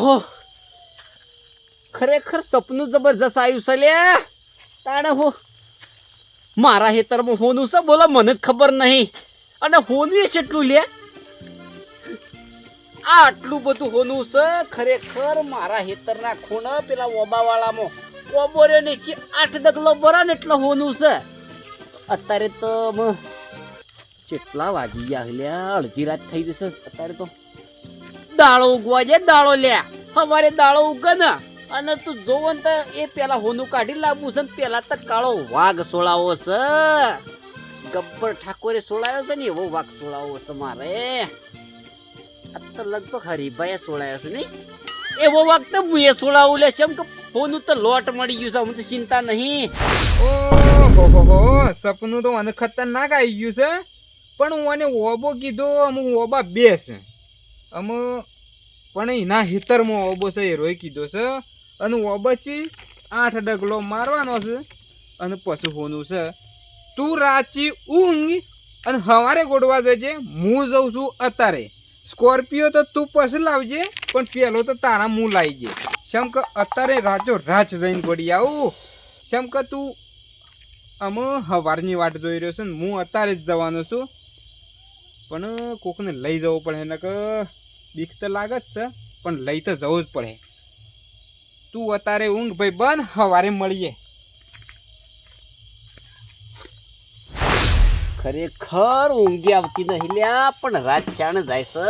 ઓહો. ખરેખર સપનું જબરજસ્ત આવ્યું છે લે તાણે હો મારા હેતરમાં હોનું છે બોલો, મને ખબર નહીં. અને હોનું છે એટલું લે આ આટલું બધું હોનું છે ખરેખર મારા હેતરના ખૂણા પેલા ઓબાવાળામાં. ઓબોરે નીચે આઠ ડગલો બરા ને એટલો હોનું છે. અત્યારે તો કેટલા વાગી ગયા અડધી રાત થઈ જશે અત્યારે તો. દાળો ઉગવા જાય, દાળો લ્યા સવારે દાળો ઉગે ને, અને તું જોવો ને એ પેલા હોનું કાઢી લાવવું છે ને પેલા તો કાળો વાઘ સોળાવો છે. ગબ્બર ઠાકોરે સોળાયો છે ને, એવો વાઘ સોળાવો છે મારે. તો લગભગ હરિભાઈ સોળાયો છે નહીં? એવો વાઘ તો હું એ સોળાવું લે છે એમ કે હોનું તો લોટ મળી ગયું છે, હું તો ચિંતા નહીં. ઓહો સપનું તો મને ખતરનાક આવી ગયું છે. પણ હું આને ઓબો કીધો અમુક ઓબા બેસ. છે અમુ પણ એના હિતરમાં ઓબો છે એ રોય કીધો છે અને ઓબચી આઠ ડગલો મારવાનો છે અને પછી હોનું છે, તું રાચી ઊંઘ અને હવારે ગોડવા જજે, હું જઉં છું અત્યારે સ્કોર્પિયો તો તું પછી લાવજે, પણ પેલો તો તારા મું લાવી જે શમ કે અત્યારે રાચો રાચ જઈને ગોડી આવું? શમ કે તું આમ હવારની વાટ જોઈ રહ્યો છે ને, હું અત્યારે જ જવાનો છું. પણ કોકને લઈ જવું પડે એને કે બીક તો લાગે જ છે, પણ લઈ તો જવું જ પડે. તું અત્યારે ઊંઘ ભાઈ બન સવારે મળીએ. ખરેખર ઊંઘી આવતી નહીં લ્યા, પણ રાત શાણ જાય છે.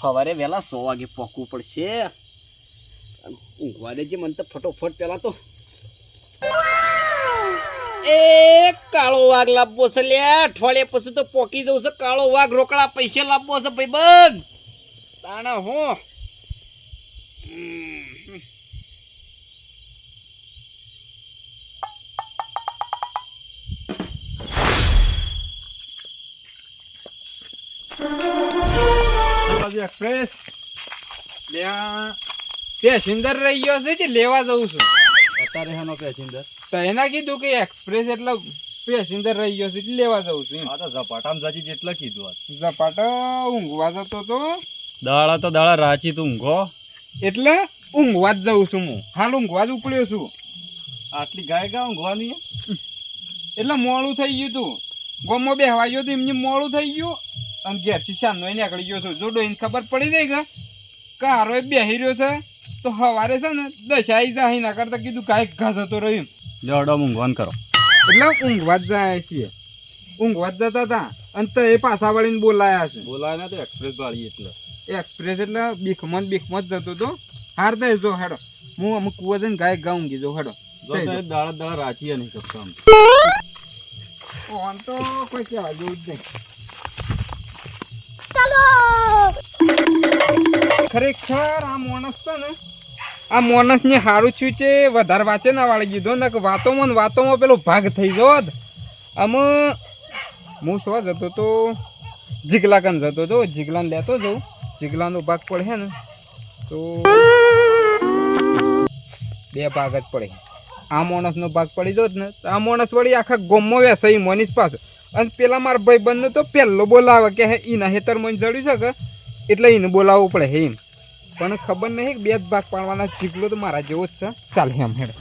સવારે વહેલા સો વાગે પહોંચવું પડશે. ઊંઘવા દેજે, મને તો ફટોફટ પહેલાં તો. એ કાળો વાઘ લાવવો છે લે અઠવાડિયા પછી તો પોકી જવું છે. કાળો વાઘ રોકડા પૈસા લાવવો છે ભાઈ બંધ તાણા હું? એક્સપ્રેસ. ત્યાં પેસેન્જર રહી ગયો છે કે લેવા જવું છું? અત્યારે હેનો પેસેન્જર. તો એના કીધું કે એક્સપ્રેસ એટલે પેસેન્જર રહી ગયો છે એટલે લેવા જવું છું. આ તો ઝપાટામાં જાજી જેટલા કીધું આજ ઝપાટા ઊંઘવા જતો તો. દાડા તો દાડા રાચી તું ઊંઘો. એટલે ઊંઘવા જ જઉં છું હું. હાલ ઊંઘવા જ ઉપડ્યો છું. આટલી ગાય ગા ઊંઘવાની એટલે મોડું થઈ ગયું તું. ગોમો બેહવા ગયો તો એમને મોડું થઈ ગયું. અને ઘેરથી શામનો નીકળી ગયો છું. જો ડોઈને ખબર પડી જાય કે કારો બેહી રહ્યો છે તો સવારે છે ને દશાઈ જાય ના કરતા કીધું કાંઈક ઘાસ હતો રહ્યું લેવડો ઊંઘવાન કરો. એટલે ઊંઘવા જ જાય છીએ. ઊંઘવા જ જતા હતા અને તો એ પાછા વળીને બોલાયા છે. બોલાય ને તો એક્સપ્રેસ વાળી એટલે. એક્સપ્રેસ એટલે બીખમાં બીખમાં જ જતો હતો. હાર દે જો હેડો. હું અમુક કુવા જઈને ગાય ગાઉં ઊંઘી જો હેડો. જો તો એ દાડા દાડા રાચી નહીં શકતો આમ ઓન તો કોઈ કહેવા જેવું જ નહીં. ખરેખર આ માણસ છે ને આ માણસને સારું થયું છે, વધારે વાંચે ના વાળી દીધો ને કે વાતોમાં વાતોમાં પેલો ભાગ થઈ ગયો જ આમ, હું શું જતો તો જીગલા કન જતો તો, જીગલાને લેતો જઉં. જીગલાનો ભાગ પડે ને, તો બે ભાગ જ પડે. આ માણસનો ભાગ પડી જોત ને આ માણસ વળી આખા ગોમમાં વેસાઈ મનીષ પાસે. અને પેલા મારા ભાઈ બંને તો પહેલો બોલાવે કે હે ઈના હેતર મને જડ્યું છે કે, એટલે એને બોલાવવું પડે હે એમ પણ ખબર નહીં બે જ ભાગ પાડવાના ચીકલો તો મારા જેવો જ છે. ચાલ એમ હેડ.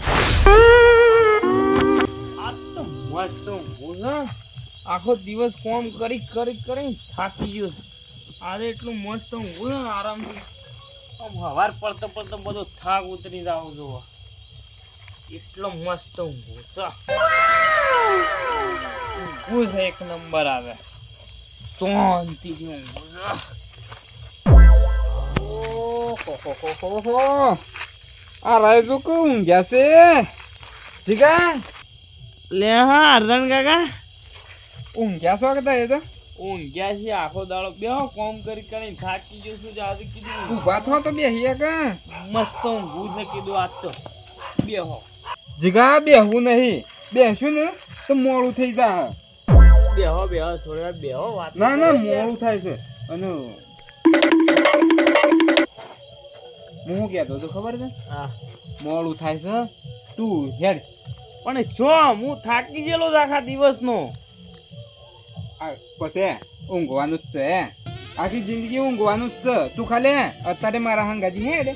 આખો દિવસ કોમ કરી કરી કરી થાકી ગયો. આજે એટલું મસ્ત ઊંઘું ને, આરામથી. આમ હવાર પડતો પડતો બધો થાક ઉતરી જાવ જોવા એટલો મસ્ત ઊંઘું છે ઊંઘું છે, એક નંબર આવે. શાંતિથી ઊંઘું ઓહોહોહોહો. આ રાયજો કે ઊંઘ્યા છે? જીગા લે હા અર્ધન કાકા. ઊંઘ્યા છો કદા એ તો? ઊંઘ્યા છે આખો દાડો. બેહો કોમ કરી કરી થાકી ગયો છું આજે કીધું. ઊભા થો તો બેહીએ કા? મસ્ત ઊંઘું ને કીધું આજ તો. બેહો જીગા બેહવું નહીં. બેસું ને તો મોડું થઈ જા બેહો બેહો થોડી વાર બેહો વાત ના ના મોડું થાય છે. અને હું શું કહેતો હતો ખબર છે? હા. મોડું થાય છે. તું હેડ. પણ શું? હું થાકી ગયેલો આખા દિવસનો. આ પછી ઊંઘવાનું જ છે આખી જિંદગી ઊંઘવાનું જ છે. તું ખાલે અત્યારે મારા હંગાજી હેડ.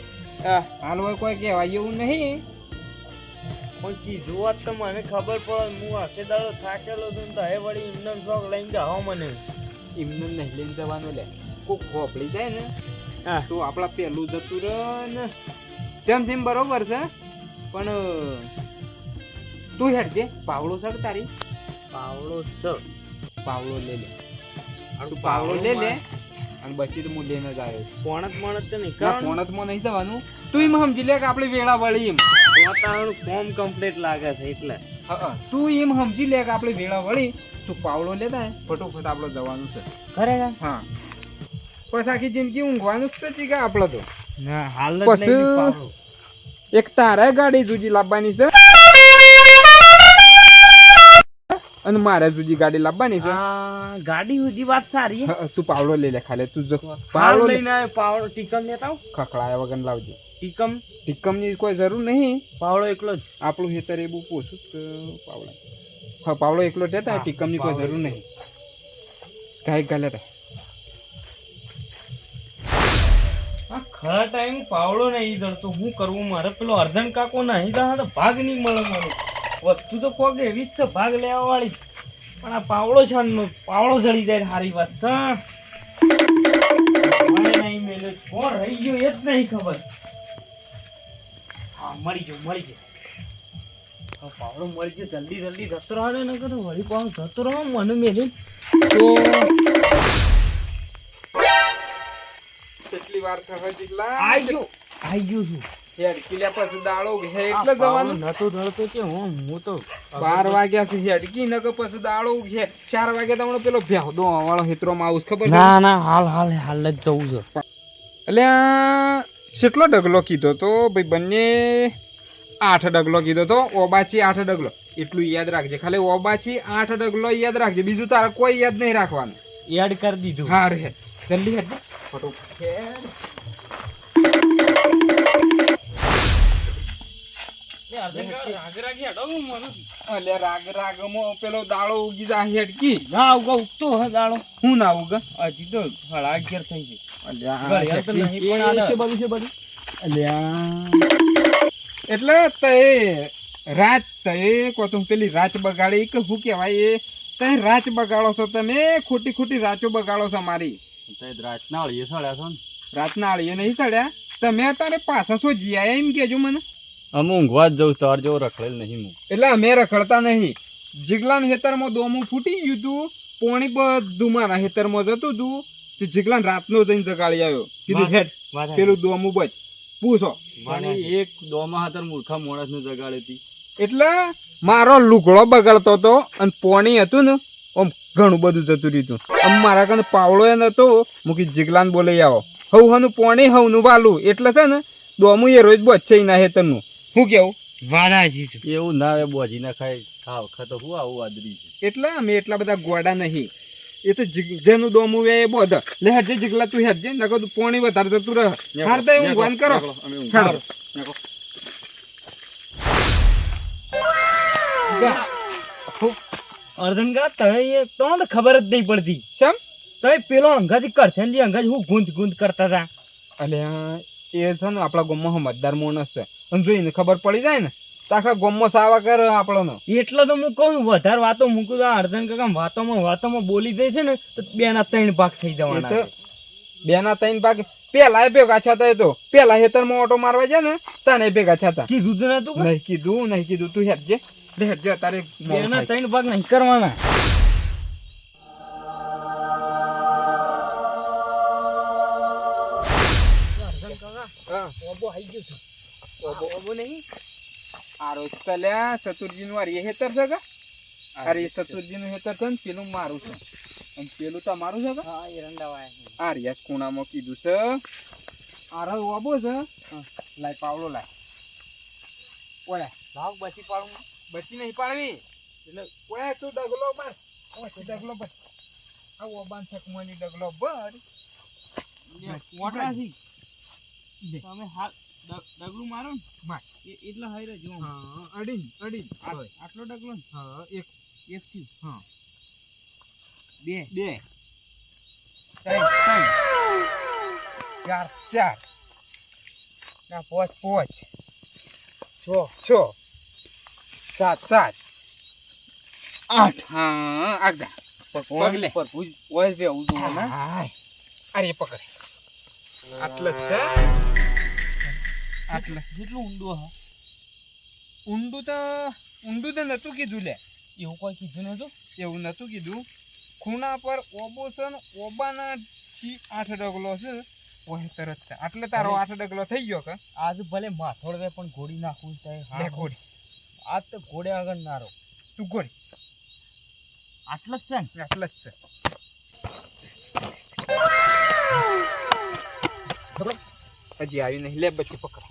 હાલ હોય કોઈ કહેવાય એવું નહીં. પણ કીધું વાત તો મને ખબર પડે હું આખે દાડો થાકેલો છું તો હવે વળી ઇન્ડમ શોખ લઈને જાઓ મને. એમને નહીં લઈને જવાનું લે. કોક ખોપડી જાય ને. તો આપણા પહેલું જતું ને જેમ જેમ બરોબર છે. પણ તું હેડ જે. પાવડો છે તારી? પાવડો છે. પાવડો લે લે. તું પાવડો લે લે. અને બચી તો હું લઈને જ આવ્યો પોણત મોણત તો નહીં ના કરવાનું. પોણતમાં નહીં જવાનું. તું એમ સમજી લે કે આપણે વેળા વળી એમ. વાતાવરણ ફોર્મ કમ્પ્લીટ લાગે છે એટલે. તું એમ સમજી લે કે આપણે વેળા વળી. તું પાવડો લેતા ફટોફટ આપણે જવાનું છે. ખરેખર? હા. પછી આખી જિંદગી ઊંઘવાનું જ છે ચીકા આપણે તો ના હાલ જ પછી-. એક તારે ગાડી જુજી લાવવાની છે અને મારે જુજી ગાડી લાવવાની છે ગાડી સુધી વાત સારી. તું પાવડો લઈ લે ખાલે તું જો પાવડો. લઈને આવ્યો પાવડો ટીકમ લેતા ખખડાયા વગર લાવજે ટીકમ ટીકમની કોઈ જરૂર નહીં પાવડો એકલો જ આપણું હેતર એ બહુ ઓછું જ છે પાવડા હા પાવડો એકલો લેતા ટીકમની કોઈ જરૂર નહીં કાંઈ ગાલે તા આ ખરા ટાઈમ પાવડો નહીં ધરતો હું કરવું મારે પેલો અર્ધન કાકો નહીં દા તો ભાગ નહીં મળે મારે. વસ્તુ તો પગ એવી જ છે, ભાગ લેવા વાળી પણ આ પાવડો છે પાવડો જડી જાય સારી વાત. છે નહીં મેલ્યો કોણ રહી ગયો એ જ નહીં ખબર. હા, મળી ગયો મળી ગયો. પાવડો મળી ગયો, જલ્દી જલ્દી જતો રહો ને વળી પાવડો જતો રહો, મને મેલે તો કેટલી વાર થવા જીગલા આઈ આઈ છું. હેડ કિલ્યા પછી દાડો હે એટલે જવાનું. નતો ધરતો કે હું હું તો બાર વાગ્યા છે હેડકી નક પછી દાડો છે ચાર વાગે તમને પેલો ભ્યાવ દો વાળો માં આવું ખબર છે? ના ના હાલ હાલ હાલ જ જવું છે. એટલે કેટલો ડગલો કીધો તો? ભાઈ બંને આઠ ડગલો કીધો તો? ઓબાછી આઠ ડગલો. એટલું યાદ રાખજે. ખાલી ઓબાછી આઠ ડગલો યાદ રાખજે. બીજું તારે કોઈ યાદ નહીં રાખવાનું. એડ કરી દીધું. હા રે. જલ્દી હેડ ફટોફટ હેડ. અલ્યા રાગ રાગમાં પેલો દાડો ઉગી જા હેડકી ના ઉગા ઉગતો હે દાડો. હું ના ઉગ? હજી તો થઈ ગઈ. તો નહીં પણ આલે. અલ્યા. એટલે તે રાત તે કો તું પેલી રાચ બગાડી કે શું કહેવાય એ તે રાચ બગાડો છો તમે ખોટી ખોટી રાચો બગાડો છો મારી. રાતના અળીએ સળ્યા છો ને. રાતના આળીએ નહીં સડ્યા? તમે તારે પાછા શું જીયા એમ કેજો મને. અમે ઊંઘવા જ જઉં તાર જેવો રખડેલ નહીં હું. એટલે અમે રખડતા નહીં. જીગલાન હેતરમાં દોમું ફૂટી ગયું તું પોણી બધું મારા હેતરમાં જતું તું જે જીગલાન રાતનો જઈને જગાડી આવ્યો. કીધું. હેડ પેલું દોમું બચ. પૂછો. પણ એક દોમા હાથર મૂર્ખા માણસને જગાડી હતી. એટલે મારો લુગડો બગડતો હતો અને પોણી હતું ને આમ ઘણું બધું જતું રહ્યું આમ મારા કને પાવડો એ નતો મૂકી જીગલાન બોલાઈ આવો. હવ હનું પોણી હવનું વાલું. એટલે છે ને દોમું એ રોજ બચશે ના હેતરનું. શું કેવું? વાદાજી છે. એવું ના આવે બોજી ના ખાય આ વખત હું આવું આદરી છે? એટલે અમે એટલા બધા ગોડા નહીં. એ તો જીગ- જેનું દોમું એ બોધ. લે હેડજે જીગલા તું હેડજે નકો તું પોણી વધારે જતું રહે. હારતા હું એવું વાન કરો. હારો ગા. હું- અર્ધન કા તને તો તો ખબર જ નહીં પડતી. શેમ? તમે પેલો અંગાથી ને અંગાજ હું ગુંદ ગુંદ કરતા હતા એટલે એ છે ને આપણા ગામમાં મતદાર મોનસ છે. અને જોઈને ખબર પડી જાય ને આખા ગામમાં સાવા કર આપણો એટલે તો હું કહું વધારે વાતો મૂકું તો અર્ધન કાકા વાતોમાં વાતોમાં બોલી દે છે ને તો બે ના ત્રણ ભાગ થઈ જવાના. બે ના ત્રણ ભાગ. પેલા એ ભેગા છતા એ તો. પેલા હેતરમાં ઓટો મારવા જાય ને તને ભેગા છતા કીધું તું નતું? નહીં કીધું નહીં કીધું. તું હેડજે લે હેડજે તારે એના ત્રણ ભાગ નહીં કરવાના. ઓબો આઈ ગયો છે ઓબો ઓબો નહીં આરો ચલ્યા સતુરજી નું આ હેતર છે કે? અરે સતુરજી નું હેતર છે ને પેલું મારું છે. અને પેલું તમારું છે હા એરંડા આ રિયાસ ખૂણામાં કીધું છે. આરો વાબો છે. લાય પાવડો લાય. બચી પાડું. બચી નહીં પાડવી. એટલે ઓય તું ડગલો બાર ઓય તું ડગલો બાર આ થક થકમોની ડગલો બાર મોટાથી તમે હાલ ડગલું મારો ને માર. એટલે હાઈ રહેજો આમ. હા અડીન અડીન. આટલો ડગલો હા એક. એક થી હા. બે. બે. ત્રણ. ત્રણ. ચાર ચાર. ના પોચ. પોચ. છો. છ. સાત. સાત. આઠ. હા આગળ પગલે. પર ભુજ ઓય બે ઉડું ના હાય. અરે પકડ. આટલે છે? આટલે. જેટલું ઊંડું હા. ઊંડું તો ઊંડું તો નતું કીધું લે. એવું કોઈ કીધું નતું એવું નતું કીધું. ખૂણા પર ઓબો છે ને ઓબાના થી આઠ ડગલો છે. ઓહે તરત છે. આટલે તારો આઠ ડગલો થઈ ગયો કે? આજ ભલે માથોડવે પણ ઘોડી નાખવું થાય હા ઘોડી આજ તો ઘોડે આગળ નારો. તું ઘોડી. આટલો જ છે ને? આટલે જ છે. હજી આવ્યું નહીં લે બચ્ચી પકડ.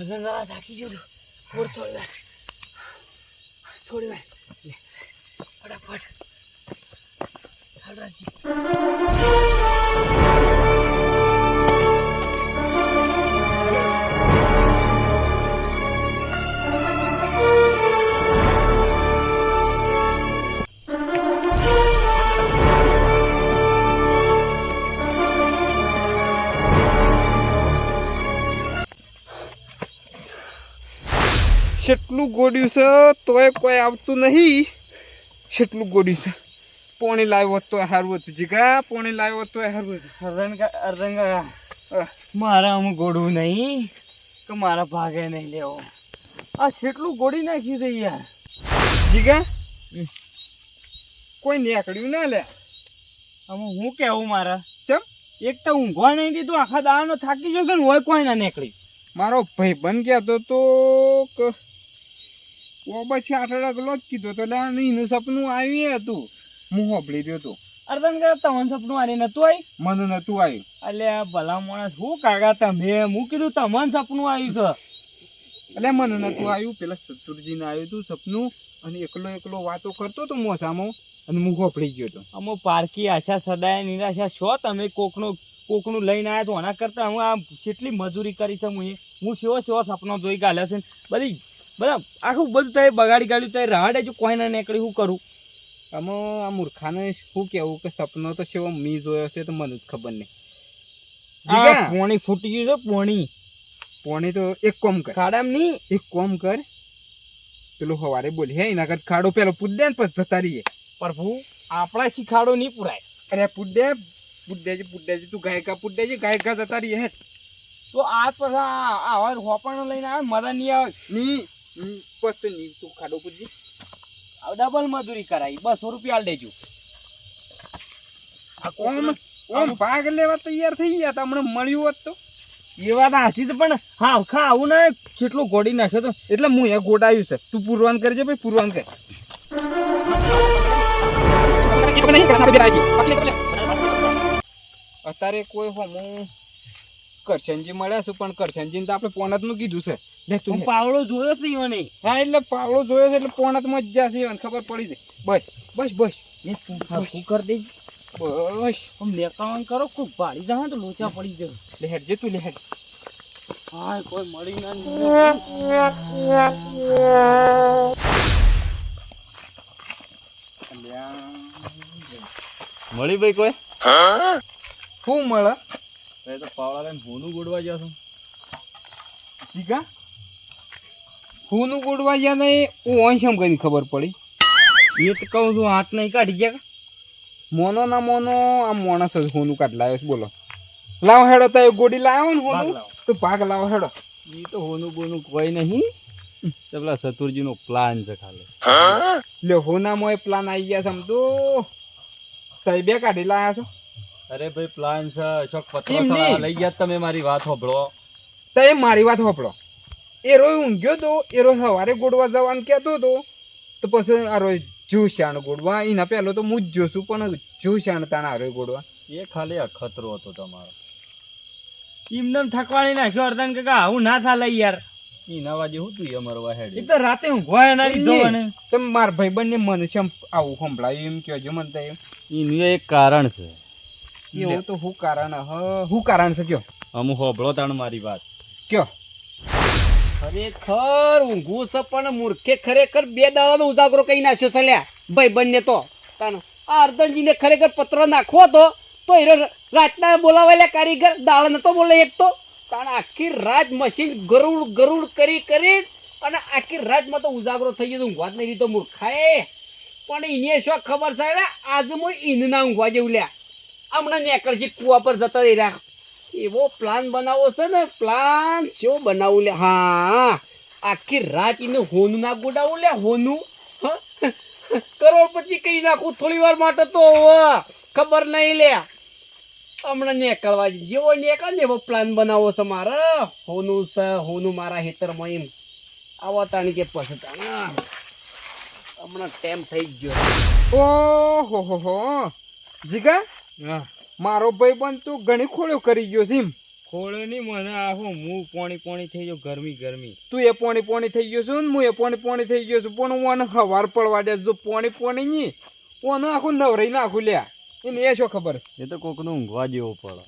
હજન જરા થાકી ગયો છું. થોડી થોડી વાર. થોડી વાર. લે, ફટાફટ. કેટલું ગોડ્યું છે તોય કોઈ આવતું નહીં. કેટલું ગોડ્યું છે. પોણી લાવ્યો તો સારું હતું. જીગા પોણી લાવ્યો તો સારું હતું. રંગા મારા આમ ગોડવું નહીં કે મારા ભાગે નહીં લેવો. આ કેટલું ગોડી નાખ્યું છે યાર. જીગા કોઈ નીકળ્યું ના લે. આમ હું કેવું મારા? ચમ એક તો ઊંઘવા નહીં દીધું આખા દાવાનો થાકી જશે ને હોય કોઈ ના નીકળી. મારો ભાઈ બન કહેતો તો કે ઓ પછી આઠ ડગલો જ કીધો તો એટલે એનું સપનું આવ્યું હતું. હું હોબળી રહ્યો તો તને કરે તમને સપનું આની નતું આવી મને નતું આવ્યું. એટલે ભલા માણસ શું કાકા તમે? હું કીધું તમને સપનું આવ્યું છે. એટલે મને નતું આવ્યું. પેલા સતુરજીને આવ્યું હતું સપનું અને એકલો એકલો વાતો કરતો હતો મોસામાં અને હું હોપડી ગયો હતો. અમો પારકી આશા સદાય નિરાશા છો તમે? કોકનું કોકનું લઈને આવ્યા તો આના કરતા હું આ કેટલી મજૂરી કરી છે હું. હું સેવો સેવો સપનો જોઈ ગાલ્યો છે બધી બધા આખું બધું થાય બગાડી કાઢ્યું તમે રાડે જો કોઈ ના નીકળી શું કરું? આમાં આ મૂર્ખાને શું કેવું કે સપનો તો સેવો મી જોયો છે તો મને જ ખબર નહીં. પોણી ફૂટી ગયું છે પોણી. પોણી તો એક કોમ કર. ખાડામ નહીં. એક કોમ કર. પેલો હવારે બોલી હે એના કરતા ખાડો પેલો પૂડે ને પછી જતા રહીએ. પ્રભુ આપણા શીખાડો નહીં પુરાય. અરે પૂડે પૂડેજી પૂડેજી તું ગાયકા પૂડેજી ગાયકા જતા રહીએ હેઠ તો આજ પછી આ આવા હોપણ લઈને આવે મરા નહીં આવે? ની ની, તું ખાડો પૂડજી ડબલ મજૂરી કરાવી બસો રૂપિયા આલ દેજો. ઓમ ઓમ. ભાગ લેવા તૈયાર થઈ ગયા તમને હમણાં મળ્યું હોત તો. એ વાત હાચી છે પણ હા ખા આવું ને જેટલું ગોડી નાખ્યો તો. એટલે હું એ ગોડાયું છે. તું પૂરવાન કરજે ભાઈ પૂરવાન કર. અત્યારે કોઈ હોમું કરશનજી મળ્યા છે પણ કરશનજી તો આપણે પોણતનું કીધું છે. લે તું પાવડો જોયો છે ઈવને. હા એટલે પાવડો જોયો છે એટલે પોણતમાં જ જશે એને ખબર પડી જાય. બસ બસ બસ. એ તું કરી દેજ. બસ. આમ લેકાવાનું કરો કોઈ ભાડી જાય તો લોચા પડી જાય. લેહેડ જે તું લેહેડ હા કોઈ મળી ના મળી ભાઈ કોઈ? શું મળે? એ તો પાવડા લઈને હોનું ગોડવા જશો જીગા? હોનું ગોડવા ગયા નહીં હું અહીં કેમ ખબર પડી. એ તો કહું છું હાથ નહીં કાઢી ગયા મોનો ના મોનો આ માણસ જ હોનું કાઢ લાવ્યો છે બોલો. લાવ હેડો તો એ ગોડી લાવ્યો ને હોનું. તો ભાગ લાવો હેડો. એ તો હોનું બોનું કોઈ નહીં. પેલા પેલા સતુરજીનો પ્લાન છે ખાલી. લે હોનામાં પ્લાન આવી ગયા સમજો. તઈ બે કાઢી લાયા છો? અરે ભાઈ પ્લાન છે. અશોક પત્રો લઈ ગયા તમે મારી વાત હોભળો. તઈ મારી વાત હોભળો. એ રોય ઊંઘ્યો તો એ રોય સવારે ગોડવા જવાનું કહેતો હતો તો પછી આ રોય જ્યુશાણ ગોડવા. એના પહેલો તો હું જ જોશું પણ જ્યુશાણ તાણા રોય ગોડવા. એ ખાલી અખતરો હતો તમારો. એમને થકવાડી નાખ્યો અર્ધન કાકા. આવું ના થાલે યાર. એના વાજે હું તું અમારો હેડ એ તો રાતે ઊંઘવા ના દીધો નહીં. મને તમે મારા ભાઈબંધને મને છે આવું સંભળાયું એમ કહેજો મને તો એમ. એનું એક કારણ છે. એવું તો હું કારણ હ હું કારણ છે કયો? અમુ હોબળો તાણ મારી વાત. કયો? ખરેખર ઊંઘું છે પણ મૂર્ખે ખરેખર બે દાડાનો ઉજાગરો કહી નાખ્યો છે લ્યા. ભાઈ બંને તો. તાણ આ અર્જનજીને ખરેખર પત્ર નાખવો તો તો એ રાતના બોલાવેલા કારીગર દાળ નતો બોલે એક તો. તાણ આખી રાત મશીન ગરુડ ગરુડ કરી કરી અને આખી રાતમાં તો ઉજાગરો થઈ ગયો ઊંઘવા જ નહીં તો મૂર્ખાએ. પણ એને શું ખબર છે લે આજે હું ઈન ના ઊંઘવા જેવું લ્યા. હમણાં નેકળજી કુવા પર જતા રહી રાખ એવો પ્લાન બનાવો છે ને પ્લાન શું બનાવું લે? હા, આખી રાત એને હોનું ના ગુડાવું લે, હોનું? કરોડપતિ કહી નાખું, થોડી વાર માટે તો ખબર નહીં લે. હમણાં નીકળવા. જેવો નીકળે ને એવો પ્લાન બનાવો છે મારે. હોનું છે, હોનું મારા હેતરમાં એમ. આવો તાણી કે પછી તાણ હમણાં ટાઈમ થઈ ગયો. ઓહો, હો હો. જીગા? હા. મારો પણ તું ઘણી ખોળ્યો કરી ગયો છે એમ. ખોળે નહીં મને આખો મું પોણી પોણી થઈ ગયો ગરમી ગરમી. તું એ પોણી પોણી થઈ ગયો છું ને હું એ પોણી પોણી થઈ ગયો છું પણ હું આને હવાર પડવા દે જો પોણી પોણી નહીં. ઓને આખું નવરાઈ નાખું લ્યા. એને એ શું ખબર છે? એ તો કોકનું ઊંઘવા જેવો પડે.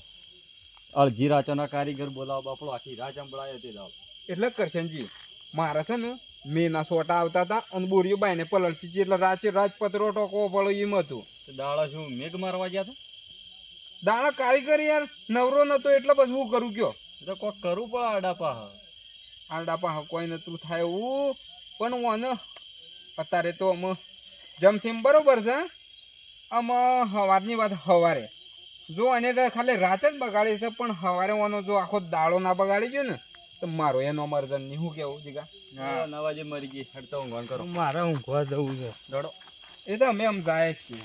અડધી રાચાના કારીગર બોલાવો બાપડો આખી રાત સંભળાય તે દાવ. એટલે કરશનજી મારે છે ને મેના સોટા આવતા હતા અને બોરીઓ બાઈને હતી એટલે રાચે રાજપત્રો ટોકો પડો એમ હતું. દાડા શું મેઘ મારવા ગયા હતા? દાણા કારીગર યાર નવરો નતો એટલે બસ હું કરું કયો? એટલે તો કોક કરું પણ આડાપા પાહ આડાપા પાસે કોઈ નતું થાય એવું પણ હું અત્યારે તો અમે જમસીમ બરોબર છે આમ સવારની વાત સવારે જો અને તો ખાલી રાત જ બગાડી છે પણ સવારે વાનો જો આખો દાડો ના બગાડી ગયો ને તો મારો એનો મરજન નહીં હું કેવું જીગા? નવાજે નવા જે મરી ગઈ હેડતા ઊંઘવાન કરો. મારે ઊંઘવા જવું છે. દડો. એ તો અમે આમ જાય છીએ.